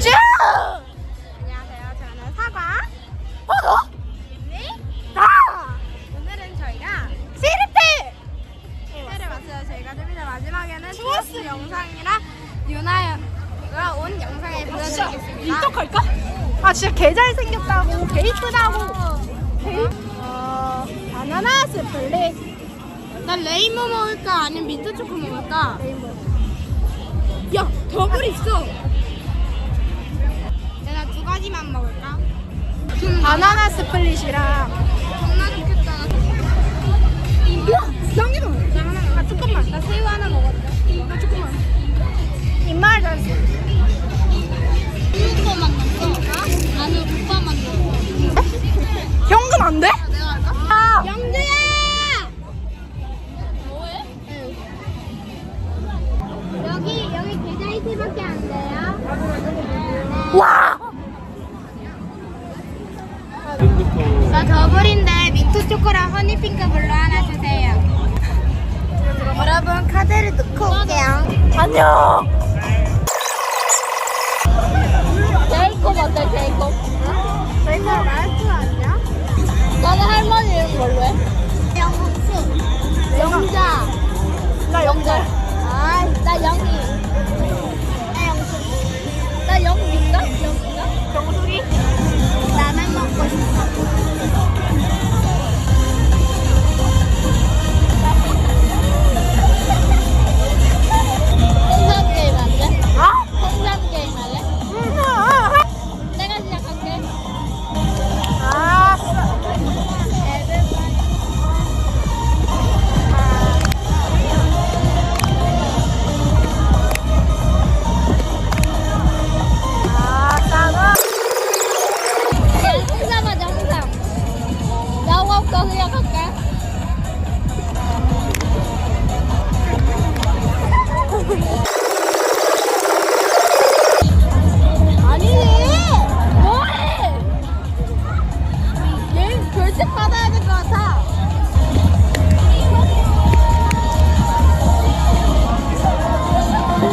쭉! 안녕하세요. 저는 사과. 어, 너? 네? 나! 오늘은 저희가 시리페! 회를 왔어요. 저희가 좀 이따 마지막에는. 추워스 영상이랑 유나가 온 영상을 보여드리겠습니다. 인떡할까? 아 진짜 개 잘 생겼다고 개 이쁘다고 개 어, 바나나 스플릿 난 레인보 먹을까 아니면 민트 초코 먹을까? 야 더블 있어 두 가지만 먹을까? 바나나 스플릿이랑 겁나 좋겠다. 쌍이다 나. 아 조금만. 나 새우 하나 먹었대. 나 조금만. 입맛 잘 오빠만 넣어. 나는 오빠만 넣어. 현금 안 돼? 내가 할까? 아, 영주야! 뭐해? 여기 여기 계좌 이체밖에 안 돼요. 와 더블인데 민트 초코랑 허니핑크 블루 하나 주세요. 여러분 카드를 넣고 올게요. 안녕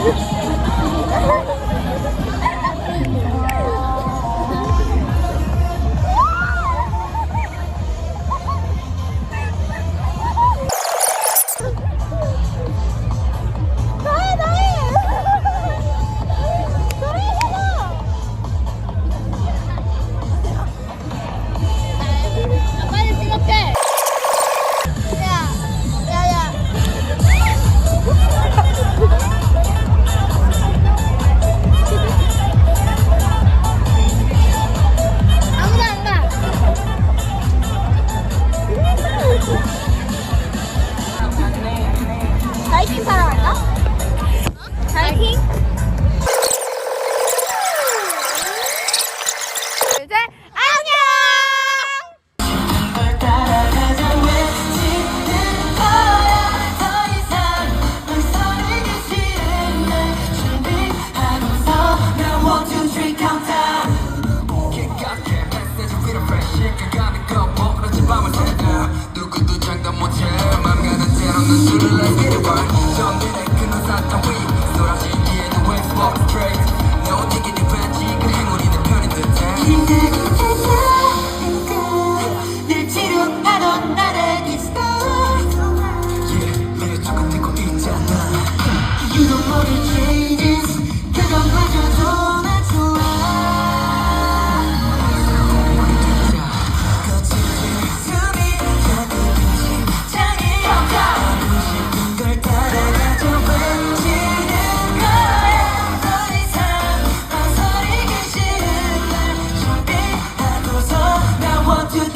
Oops.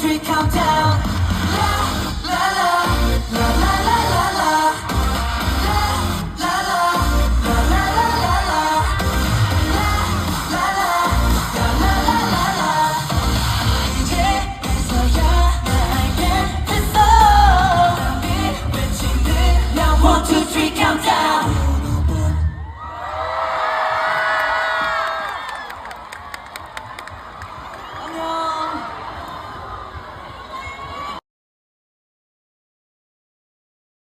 victory countdown. Yeah.